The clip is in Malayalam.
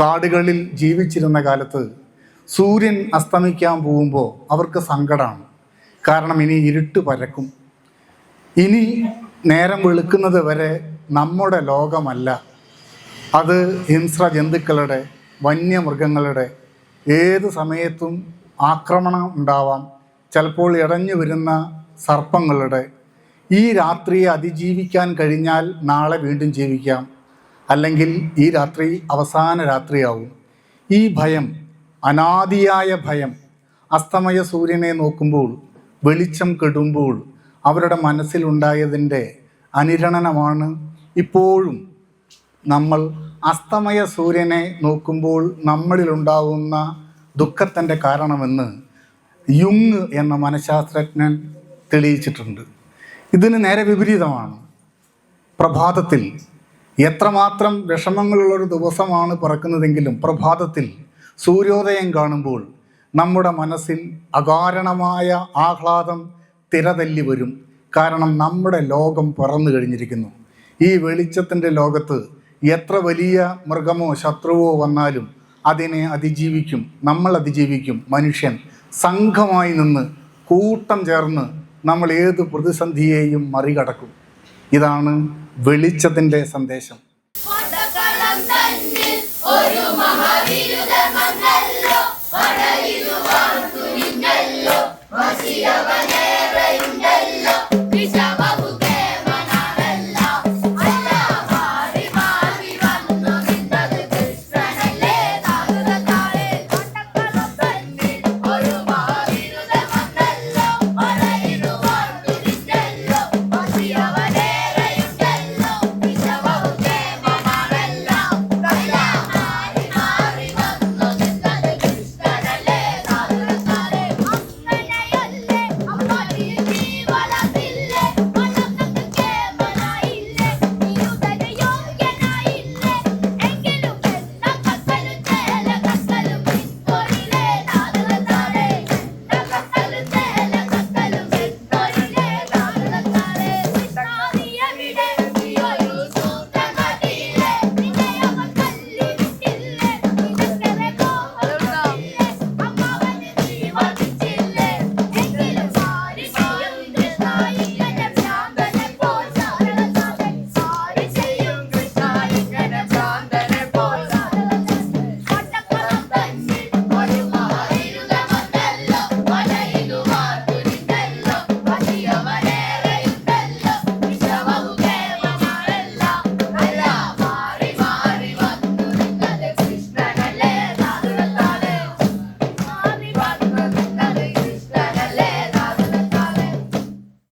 കാടുകളിൽ ജീവിച്ചിരുന്ന കാലത്ത് സൂര്യൻ അസ്തമിക്കാൻ പോകുമ്പോൾ അവർക്ക് സങ്കടമാണ് കാരണം ഇനി ഇരുട്ട് പരക്കും. ഇനി നേരം വെളുക്കുന്നത് വരെ നമ്മുടെ ലോകമല്ല. അത് ഹിംസ്ര ജന്തുക്കളുടെ വന്യമൃഗങ്ങളുടെ ഏത് സമയത്തും ആക്രമണം ഉണ്ടാവാം. ചിലപ്പോൾ ഇടഞ്ഞു വരുന്ന സർപ്പങ്ങളുടെ. ഈ രാത്രിയെ അതിജീവിക്കാൻ കഴിഞ്ഞാൽ നാളെ വീണ്ടും ജീവിക്കാം. അല്ലെങ്കിൽ ഈ രാത്രി അവസാന രാത്രിയാവും. ഈ ഭയം അനാദിയായ ഭയം അസ്തമയ സൂര്യനെ നോക്കുമ്പോൾ വെളിച്ചം കെടുമ്പോൾ അവരുടെ മനസ്സിലുണ്ടായതിന്റെ അനുരണനമാണ് ഇപ്പോഴും നമ്മൾ അസ്തമയ സൂര്യനെ നോക്കുമ്പോൾ നമ്മളിലുണ്ടാവുന്ന ദുഃഖത്തിന്റെ കാരണമെന്ന് യുങ് എന്ന മനഃശാസ്ത്രജ്ഞൻ തെളിയിച്ചിട്ടുണ്ട്. ഇതിന് നേരെ വിപരീതമാണ്. പ്രഭാതത്തിൽ എത്രമാത്രം വിഷമങ്ങളുള്ളൊരു ദിവസമാണ് പിറക്കുന്നതെങ്കിലും പ്രഭാതത്തിൽ സൂര്യോദയം കാണുമ്പോൾ നമ്മുടെ മനസ്സിൽ അകാരണമായ ആഹ്ലാദം തിരതല്ലി വരും. കാരണം നമ്മുടെ ലോകം പിറന്നു കഴിഞ്ഞിരിക്കുന്നു. ഈ വെളിച്ചത്തിന്റെ ലോകത്ത് എത്ര വലിയ മൃഗമോ ശത്രുവോ വന്നാലും അതിനെ അതിജീവിക്കും നമ്മൾ അതിജീവിക്കും. മനുഷ്യൻ സംഘമായി നിന്ന് കൂട്ടം ചേർന്ന് നമ്മൾ ഏത് പ്രതിസന്ധിയെയും മറികടക്കും. ഇതാണ് വെളിച്ചത്തിന്റെ സന്ദേശം.